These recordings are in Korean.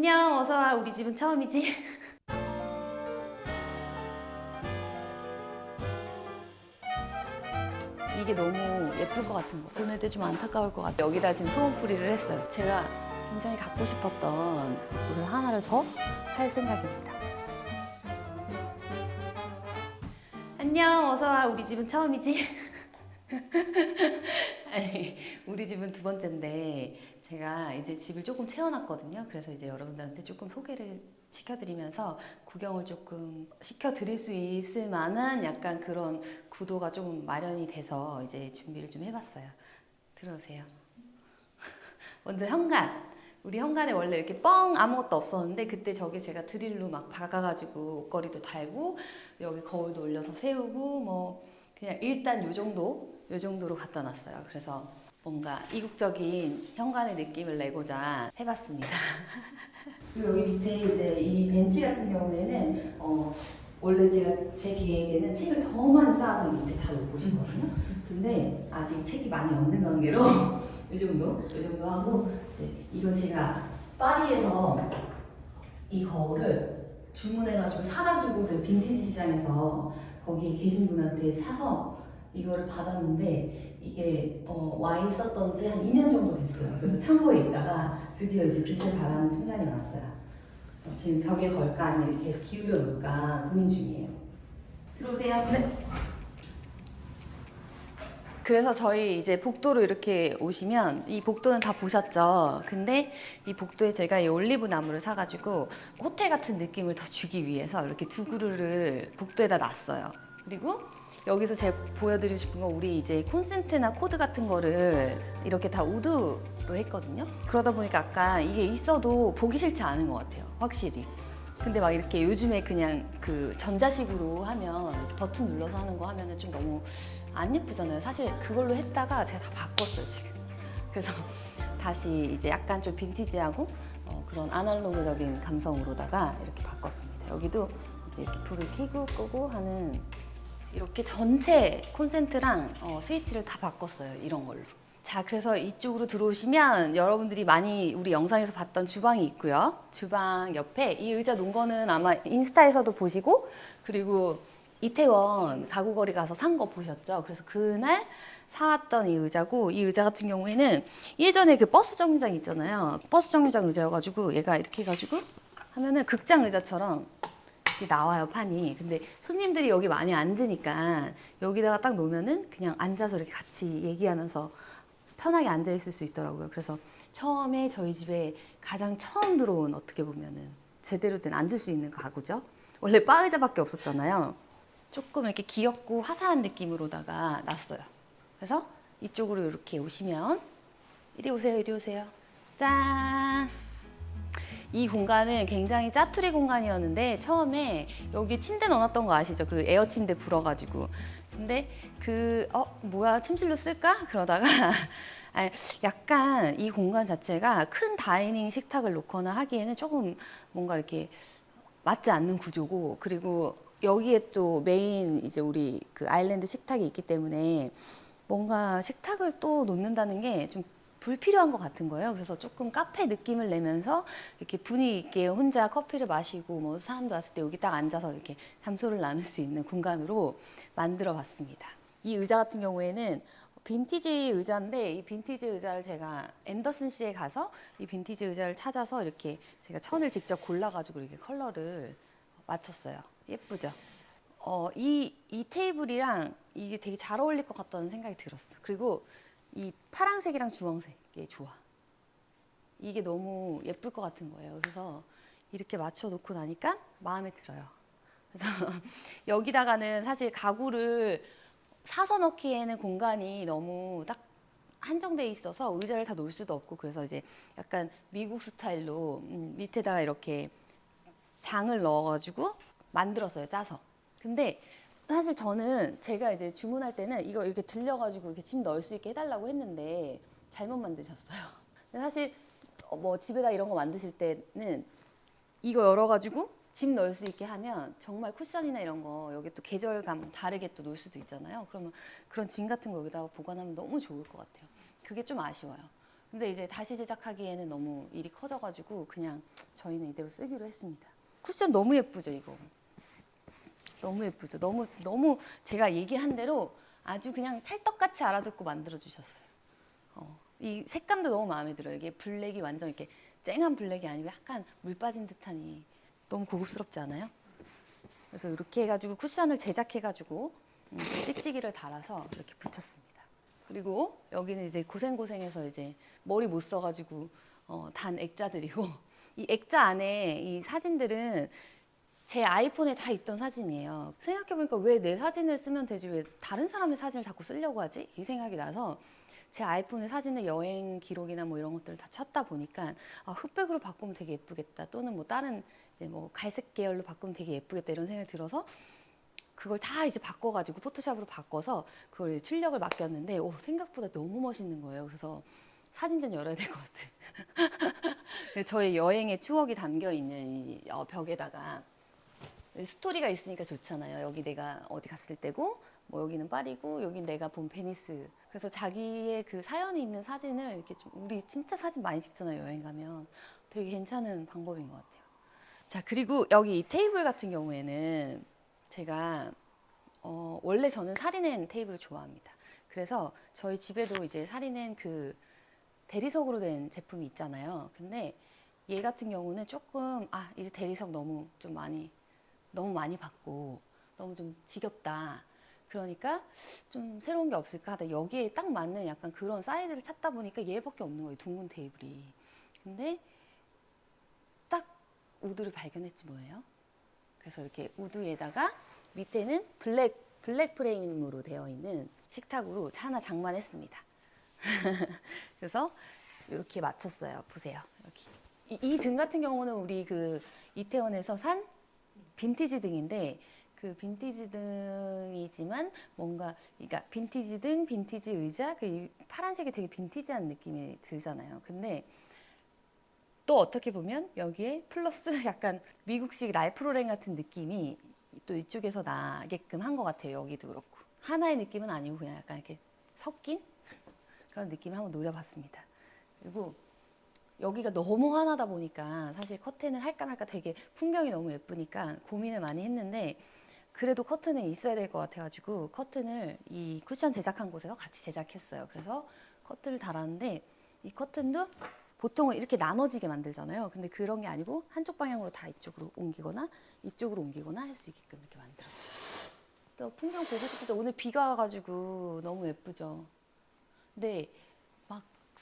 안녕, 어서 와. 우리 집은 처음이지? 이게 너무 예쁠 것 같은 거. 보낼 때 좀 안타까울 것 같아. 여기다 지금 소원풀이를 했어요. 제가 굉장히 갖고 싶었던 이걸 하나를 더 살 생각입니다. 안녕, 어서 와. 우리 집은 처음이지? 아니, 우리 집은 두 번째인데 제가 이제 집을 조금 채워놨거든요. 그래서 이제 여러분들한테 조금 소개를 시켜드리면서 구경을 조금 시켜드릴 수 있을 만한 약간 그런 구도가 조금 마련이 돼서 이제 준비를 좀 해봤어요. 들어오세요. 먼저 현관. 우리 현관에 원래 이렇게 뻥 아무것도 없었는데 그때 저기 제가 드릴로 막 박아가지고 옷걸이도 달고 여기 거울도 올려서 세우고 뭐 그냥 일단 요 정도 요 정도로 갖다 놨어요. 그래서 뭔가 이국적인 현관의 느낌을 내고자 해봤습니다. 그리고 여기 밑에 이제 이 벤치 같은 경우에는 어 원래 제가 제 계획에는 책을 더 많이 쌓아서 밑에 다 놓고 싶거든요. 근데 아직 책이 많이 없는 관계로 이 정도, 이 정도 하고 이제 이거 제가 파리에서 이 거울을 주문해가지고 사가지고 그 빈티지 시장에서 거기 계신 분한테 사서 이거를 받았는데 이게 어, 와 있었던 지 한 2년 정도 됐어요. 그래서 창고에 있다가 드디어 이제 빛을 발하는 순간이 왔어요. 그래서 지금 벽에 걸까 아니면 계속 기울여 놓을까 고민 중이에요. 들어오세요. 네. 그래서 저희 이제 복도로 이렇게 오시면 이 복도는 다 보셨죠. 근데 이 복도에 제가 이 올리브 나무를 사가지고 호텔 같은 느낌을 더 주기 위해서 이렇게 두 그루를 복도에다 놨어요. 그리고 여기서 제가 보여드리고 싶은 건 우리 이제 콘센트나 코드 같은 거를 이렇게 다 우드로 했거든요. 그러다 보니까 약간 이게 있어도 보기 싫지 않은 것 같아요. 확실히. 근데 막 이렇게 요즘에 그냥 그 전자식으로 하면 버튼 눌러서 하는 거 하면은 좀 너무 안 예쁘잖아요. 사실 그걸로 했다가 제가 다 바꿨어요 지금. 그래서 다시 이제 약간 좀 빈티지하고 어, 그런 아날로그적인 감성으로다가 이렇게 바꿨습니다. 여기도 이제 이렇게 불을 켜고 끄고 하는 이렇게 전체 콘센트랑 어, 스위치를 다 바꿨어요. 이런 걸로. 자, 그래서 이쪽으로 들어오시면 여러분들이 많이 우리 영상에서 봤던 주방이 있고요. 주방 옆에 이 의자 놓은 거는 아마 인스타에서도 보시고 그리고 이태원 가구거리 가서 산 거 보셨죠? 그래서 그날 사왔던 이 의자고 이 의자 같은 경우에는 예전에 그 버스 정류장 있잖아요. 버스 정류장 의자여가지고 얘가 이렇게 해가지고 하면은 극장 의자처럼 이렇게 나와요 판이. 근데 손님들이 여기 많이 앉으니까 여기다가 딱 놓으면은 그냥 앉아서 이렇게 같이 얘기하면서 편하게 앉아 있을 수 있더라고요. 그래서 처음에 저희 집에 가장 처음 들어온 어떻게 보면은 제대로 된 앉을 수 있는 가구죠. 원래 바 의자밖에 없었잖아요. 조금 이렇게 귀엽고 화사한 느낌으로다가 놨어요. 그래서 이쪽으로 이렇게 오시면 이리 오세요, 이리 오세요. 짠. 이 공간은 굉장히 짜투리 공간이었는데 처음에 여기 침대 넣어놨던 거 아시죠? 그 에어 침대 불어가지고. 근데 그 어 뭐야 침실로 쓸까? 그러다가 아니, 약간 이 공간 자체가 큰 다이닝 식탁을 놓거나 하기에는 조금 뭔가 이렇게 맞지 않는 구조고 그리고 여기에 또 메인 이제 우리 그 아일랜드 식탁이 있기 때문에 뭔가 식탁을 또 놓는다는 게 좀 불필요한 것 같은 거예요. 그래서 조금 카페 느낌을 내면서 이렇게 분위기 있게 혼자 커피를 마시고 뭐 사람도 왔을 때 여기 딱 앉아서 이렇게 담소를 나눌 수 있는 공간으로 만들어 봤습니다. 이 의자 같은 경우에는 빈티지 의자인데 이 빈티지 의자를 제가 앤더슨 씨에 가서 이 빈티지 의자를 찾아서 이렇게 제가 천을 직접 골라가지고 이렇게 컬러를 맞췄어요. 예쁘죠? 어, 이, 이 테이블이랑 이게 되게 잘 어울릴 것 같다는 생각이 들었어. 그리고 이 파란색이랑 주황색이 좋아. 이게 너무 예쁠 것 같은 거예요. 그래서 이렇게 맞춰 놓고 나니까 마음에 들어요. 그래서 여기다가는 사실 가구를 사서 넣기에는 공간이 너무 딱 한정돼 있어서 의자를 다 놓을 수도 없고 그래서 이제 약간 미국 스타일로 음, 밑에다가 이렇게 장을 넣어가지고 만들었어요 짜서. 근데 사실 저는 제가 이제 주문할 때는 이거 이렇게 들려가지고 이렇게 짐 넣을 수 있게 해달라고 했는데 잘못 만드셨어요. 사실 어, 뭐 집에다 이런 거 만드실 때는 이거 열어가지고 짐 넣을 수 있게 하면 정말 쿠션이나 이런 거 여기 또 계절감 다르게 또 놓을 수도 있잖아요. 그러면 그런 짐 같은 거 여기다가 보관하면 너무 좋을 것 같아요. 그게 좀 아쉬워요. 근데 이제 다시 제작하기에는 너무 일이 커져가지고 그냥 저희는 이대로 쓰기로 했습니다. 쿠션 너무 예쁘죠 이거. 너무 예쁘죠. 너무 너무 제가 얘기한 대로 아주 그냥 찰떡같이 알아듣고 만들어 주셨어요. 어, 이 색감도 너무 마음에 들어요. 이게 블랙이 완전 이렇게 쨍한 블랙이 아니고 약간 물 빠진 듯하니 너무 고급스럽지 않아요? 그래서 이렇게 해가지고 쿠션을 제작해가지고 음, 찍찍이를 달아서 이렇게 붙였습니다. 그리고 여기는 이제 고생고생해서 이제 머리 못 써가지고 어, 단 액자들이고 이 액자 안에 이 사진들은 제 아이폰에 다 있던 사진이에요. 생각해보니까 왜 내 사진을 쓰면 되지 왜 다른 사람의 사진을 자꾸 쓰려고 하지? 이 생각이 나서 제 아이폰에 사진을 여행 기록이나 뭐 이런 것들을 다 찾다 보니까 아, 흑백으로 바꾸면 되게 예쁘겠다. 또는 뭐 다른 이제 뭐 갈색 계열로 바꾸면 되게 예쁘겠다 이런 생각이 들어서 그걸 다 이제 바꿔가지고 포토샵으로 바꿔서 그걸 출력을 맡겼는데 오, 생각보다 너무 멋있는 거예요. 그래서 사진전 열어야 될 것 같아요. 저의 여행의 추억이 담겨 있는 이 어, 벽에다가 스토리가 있으니까 좋잖아요. 여기 내가 어디 갔을 때고, 뭐 여기는 파리고, 여기 내가 본 베니스. 그래서 자기의 그 사연이 있는 사진을 이렇게 좀 우리 진짜 사진 많이 찍잖아요. 여행 가면 되게 괜찮은 방법인 것 같아요. 자 그리고 여기 이 테이블 같은 경우에는 제가 어, 원래 저는 살이낸 테이블을 좋아합니다. 그래서 저희 집에도 이제 살이낸 그 대리석으로 된 제품이 있잖아요. 근데 얘 같은 경우는 조금 아 이제 대리석 너무 좀 많이 너무 많이 받고 너무 좀 지겹다. 그러니까 좀 새로운 게 없을까 하다 여기에 딱 맞는 약간 그런 사이즈를 찾다 보니까 얘밖에 없는 거예요. 둥근 테이블이. 근데 딱 우드를 발견했지 뭐예요. 그래서 이렇게 우드에다가 밑에는 블랙 블랙 프레임으로 되어 있는 식탁으로 하나 장만했습니다. 그래서 이렇게 맞췄어요. 보세요. 여기 이등 같은 경우는 우리 그 이태원에서 산 빈티지 등인데 그 빈티지 등이지만 뭔가 그러니까 빈티지 등, 빈티지 의자 그이 파란색이 되게 빈티지한 느낌이 들잖아요. 근데 또 어떻게 보면 여기에 플러스 약간 미국식 라이프로렌 같은 느낌이 또 이쪽에서 나게끔 한 것 같아요. 여기도 그렇고 하나의 느낌은 아니고 그냥 약간 이렇게 섞인 그런 느낌을 한번 노려봤습니다. 그리고 여기가 너무 환하다 보니까 사실 커튼을 할까 말까 되게 풍경이 너무 예쁘니까 고민을 많이 했는데 그래도 커튼은 있어야 될 것 같아가지고 커튼을 이 쿠션 제작한 곳에서 같이 제작했어요. 그래서 커튼을 달았는데 이 커튼도 보통은 이렇게 나눠지게 만들잖아요. 근데 그런 게 아니고 한쪽 방향으로 다 이쪽으로 옮기거나 이쪽으로 옮기거나 할 수 있게끔 이렇게 만들었죠. 또 풍경 보고 싶을 때 오늘 비가 와가지고 너무 예쁘죠. 막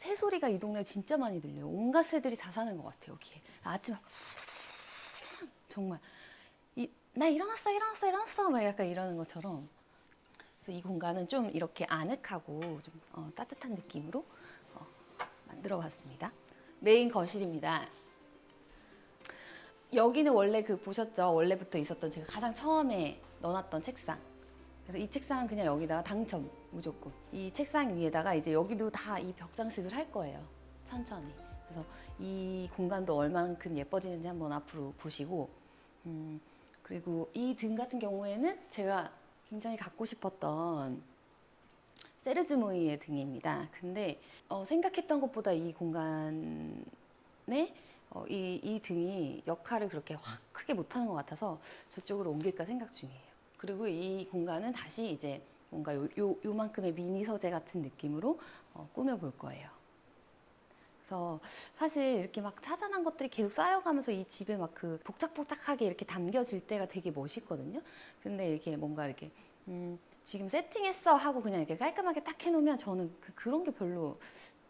새 소리가 이 동네에 진짜 많이 들려요. 온갖 새들이 다 사는 것 같아요, 여기에. 아침에 막 정말 이, 나 일어났어, 일어났어, 일어났어 막 약간 이러는 것처럼. 그래서 이 공간은 좀 이렇게 아늑하고 좀 어, 따뜻한 느낌으로 어, 만들어 봤습니다. 메인 거실입니다. 여기는 원래 그 보셨죠? 원래부터 있었던 제가 가장 처음에 넣어놨던 책상. 그래서 이 책상은 그냥 여기다가 당첨 무조건. 이 책상 위에다가 이제 여기도 다 이 벽장식을 할 거예요. 천천히. 그래서 이 공간도 얼만큼 예뻐지는지 한번 앞으로 보시고, 음, 그리고 이 등 같은 경우에는 제가 굉장히 갖고 싶었던 세르즈모이의 등입니다. 근데 어, 생각했던 것보다 이 공간에 어, 이, 이 등이 역할을 그렇게 확 크게 못하는 것 같아서 저쪽으로 옮길까 생각 중이에요. 그리고 이 공간은 다시 이제 뭔가 요, 요, 요만큼의 미니 서재 같은 느낌으로 어, 꾸며볼 거예요. 그래서 사실 이렇게 막 찾아난 것들이 계속 쌓여가면서 이 집에 막 그 복작복작하게 이렇게 담겨질 때가 되게 멋있거든요. 근데 이렇게 뭔가 이렇게 음, 지금 세팅했어 하고 그냥 이렇게 깔끔하게 딱 해놓으면 저는 그, 그런 게 별로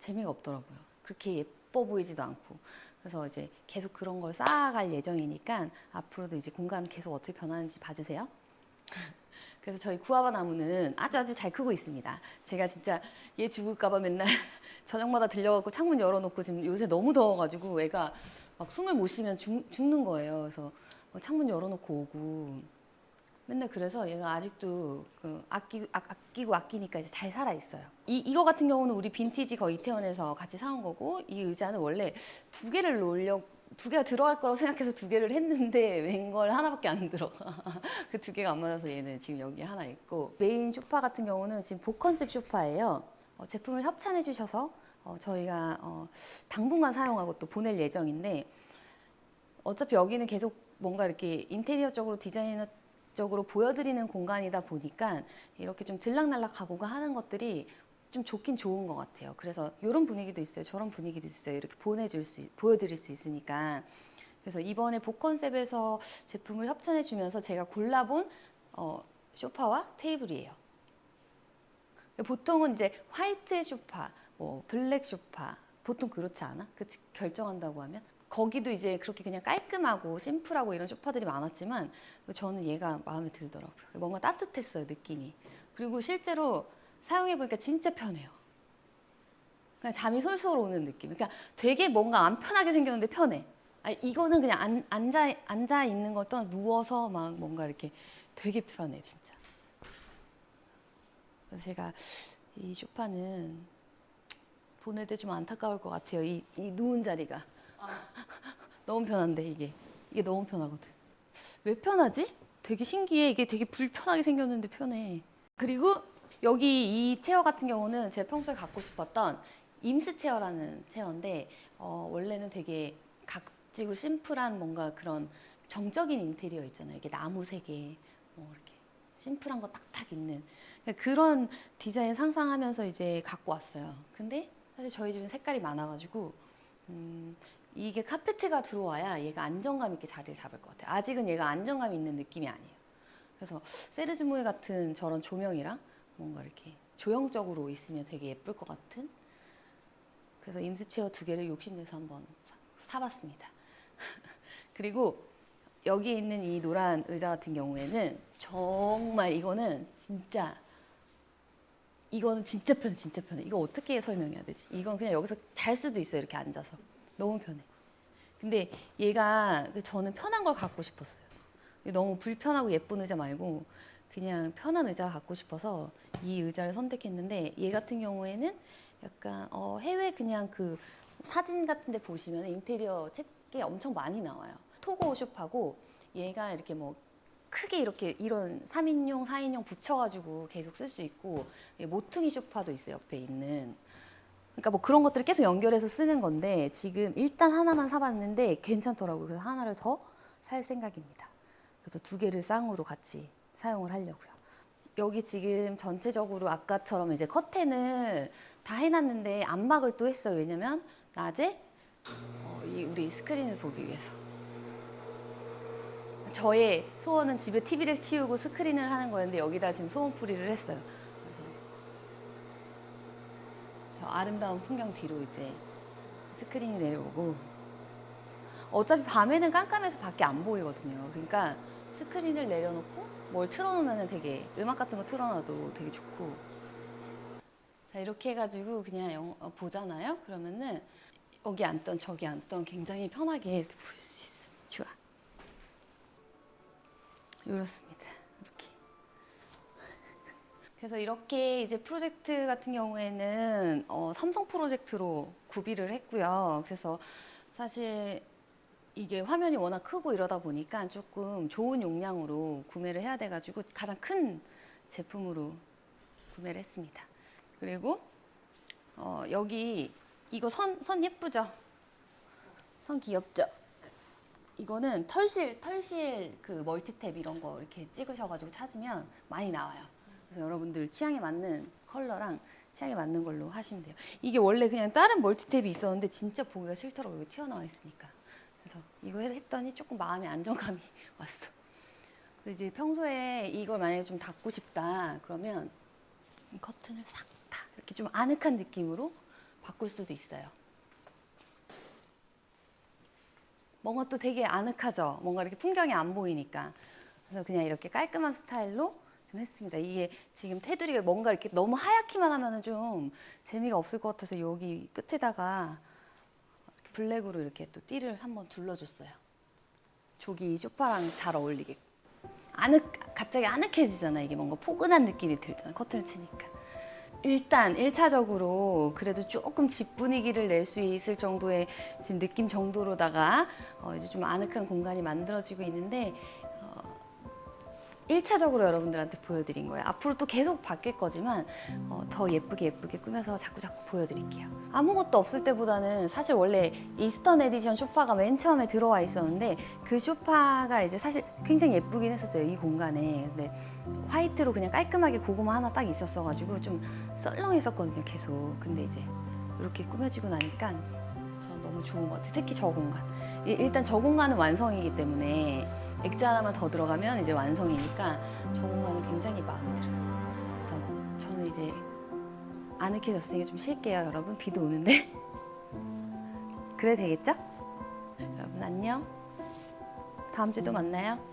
재미가 없더라고요. 그렇게 예뻐 보이지도 않고. 그래서 이제 계속 그런 걸 쌓아갈 예정이니까 앞으로도 이제 공간 계속 어떻게 변하는지 봐주세요. 그래서 저희 구아바 나무는 아주 아주 잘 크고 있습니다. 제가 진짜 얘 죽을까봐 맨날 저녁마다 들려갖고 창문 열어놓고 지금 요새 너무 더워가지고 애가 막 숨을 못 쉬면 죽, 죽는 거예요. 그래서 막 창문 열어놓고 오고 맨날 그래서 얘가 아직도 그 아끼, 아, 아끼고 아끼니까 이제 잘 살아 있어요. 이 이거 같은 경우는 우리 빈티지 거의 이태원에서 같이 사온 거고 이 의자는 원래 두 개를 놓으려 두 개가 들어갈 거라고 생각해서 두 개를 했는데 웬걸 하나밖에 안 들어가. 그 두 개가 안 맞아서 얘는 지금 여기 하나 있고 메인 소파 같은 경우는 지금 복 컨셉 소파예요. 어, 제품을 협찬해 주셔서 어, 저희가 어, 당분간 사용하고 또 보낼 예정인데 어차피 여기는 계속 뭔가 이렇게 인테리어적으로 디자이너 적으로 보여드리는 공간이다 보니까 이렇게 좀 들락날락하고가 하는 것들이 좀 좋긴 좋은 것 같아요. 그래서 이런 분위기도 있어요. 저런 분위기도 있어요. 이렇게 보내줄 수, 있- 보여드릴 수 있으니까. 그래서 이번에 복 컨셉에서 제품을 협찬해 주면서 제가 골라본 어, 소파와 테이블이에요. 보통은 이제 화이트 소파, 뭐 블랙 소파, 보통 그렇지 않아? 그 결정한다고 하면 거기도 이제 그렇게 그냥 깔끔하고 심플하고 이런 소파들이 많았지만 저는 얘가 마음에 들더라고요. 뭔가 따뜻했어요 느낌이. 그리고 실제로 사용해 보니까 진짜 편해요. 그냥 잠이 솔솔 오는 느낌. 그러니까 되게 뭔가 안 편하게 생겼는데 편해. 아 이거는 그냥 안, 앉아 앉아 있는 것도 누워서 막 뭔가 이렇게 되게 편해 진짜. 그래서 제가 이 소파는 보낼 때 좀 안타까울 것 같아요. 이, 이 누운 자리가 너무 편한데 이게 이게 너무 편하거든. 왜 편하지? 되게 신기해. 이게 되게 불편하게 생겼는데 편해. 그리고 여기 이 체어 같은 경우는 제가 평소에 갖고 싶었던 임스 체어라는 체어인데 어, 원래는 되게 각지고 심플한 뭔가 그런 정적인 인테리어 있잖아요. 이게 나무 색에 뭐 이렇게 심플한 거 딱딱 있는 그런 디자인 상상하면서 이제 갖고 왔어요. 근데 사실 저희 집은 색깔이 많아가지고 음, 이게 카페트가 들어와야 얘가 안정감 있게 자리를 잡을 것 같아요. 아직은 얘가 안정감 있는 느낌이 아니에요. 그래서 세르즈무에 같은 저런 조명이랑 뭔가 이렇게 조형적으로 있으면 되게 예쁠 것 같은? 그래서 임스 체어 두 개를 욕심내서 한번 사, 사봤습니다. 그리고 여기 있는 이 노란 의자 같은 경우에는 정말 이거는 진짜 이거는 진짜 편해 진짜 편해. 이거 어떻게 설명해야 되지? 이건 그냥 여기서 잘 수도 있어요 이렇게 앉아서. 너무 편해. 근데 얘가 저는 편한 걸 갖고 싶었어요. 너무 불편하고 예쁜 의자 말고 그냥 편한 의자가 갖고 싶어서 이 의자를 선택했는데 얘 같은 경우에는 약간 어, 해외 그냥 그 사진 같은 데 보시면 인테리어 책에 엄청 많이 나와요. 토고 숍하고 얘가 이렇게 뭐 크게 이렇게 이런 3인용, 4인용 붙여가지고 계속 쓸 수 있고 이 모퉁이 소파도 있어요 옆에 있는. 그러니까 뭐 그런 것들을 계속 연결해서 쓰는 건데 지금 일단 하나만 사봤는데 괜찮더라고요. 그래서 하나를 더 살 생각입니다. 그래서 두 개를 쌍으로 같이 사용을 하려고요 여기 지금 전체적으로 아까처럼 이제 커튼을 다 해놨는데 안막을 또 했어요 왜냐면 낮에 어, 이 우리 스크린을 보기 위해서 저의 소원은 집에 TV를 치우고 스크린을 하는 거였는데 여기다 지금 소원풀이를 했어요. 저 아름다운 풍경 뒤로 이제 스크린이 내려오고 어차피 밤에는 깜깜해서 밖에 안 보이거든요. 그러니까 스크린을 내려놓고 뭘 틀어놓으면 되게 음악 같은 거 틀어놔도 되게 좋고 자 이렇게 해가지고 그냥 영- 어, 보잖아요. 그러면은 여기 앉던 저기 앉던 굉장히 편하게 이렇게 볼 수 있어. 좋아. 이렇습니다. 이렇게. 그래서 이렇게 이제 프로젝트 같은 경우에는 어, 삼성 프로젝트로 구비를 했고요. 그래서 사실 이게 화면이 워낙 크고 이러다 보니까 조금 좋은 용량으로 구매를 해야 돼가지고 가장 큰 제품으로 구매를 했습니다. 그리고 어, 여기 이거 선, 선 예쁘죠? 선 귀엽죠? 이거는 털실 털실 그 멀티탭 이런 거 이렇게 찍으셔가지고 찾으면 많이 나와요. 그래서 여러분들 취향에 맞는 컬러랑 취향에 맞는 걸로 하시면 돼요. 이게 원래 그냥 다른 멀티탭이 있었는데 진짜 보기가 싫더라고요. 튀어나와 있으니까. 그래서 이거 했더니 조금 마음의 안정감이 왔어. 이제 평소에 이걸 만약에 좀 닫고 싶다 그러면 이 커튼을 싹 다 이렇게 좀 아늑한 느낌으로 바꿀 수도 있어요. 뭔가 또 되게 아늑하죠. 뭔가 이렇게 풍경이 안 보이니까. 그래서 그냥 이렇게 깔끔한 스타일로 좀 했습니다. 이게 지금 테두리가 뭔가 이렇게 너무 하얗기만 하면은 좀 재미가 없을 것 같아서 여기 끝에다가 블랙으로 이렇게 또 띠를 한번 둘러줬어요. 저기 소파랑 잘 어울리게. 아늑, 갑자기 아늑해지잖아. 이게 뭔가 포근한 느낌이 들잖아. 커튼을 치니까. 일단 1차적으로 그래도 조금 집 분위기를 낼 수 있을 정도의 지금 느낌 정도로다가 어 이제 좀 아늑한 공간이 만들어지고 있는데 어 일차적으로 여러분들한테 보여드린 거예요. 앞으로 또 계속 바뀔 거지만 어, 더 예쁘게 예쁘게 꾸며서 자꾸 자꾸 보여드릴게요. 아무것도 없을 때보다는 사실 원래 이스턴 에디션 소파가 맨 처음에 들어와 있었는데 그 소파가 이제 사실 굉장히 예쁘긴 했었어요 이 공간에. 근데 화이트로 그냥 깔끔하게 고구마 하나 딱 있었어가지고 좀 썰렁했었거든요 계속. 근데 이제 이렇게 꾸며지고 나니까 전 너무 좋은 것 같아요. 특히 저 공간. 이- 일단 저 공간은 완성이기 때문에 액자 하나만 더 들어가면 이제 완성이니까 저 공간은 굉장히 마음에 들어요. 그래서 저는 이제 아늑해졌으니까 좀 쉴게요, 여러분. 비도 오는데. 그래 되겠죠? 여러분 안녕. 다음 주에 또 만나요.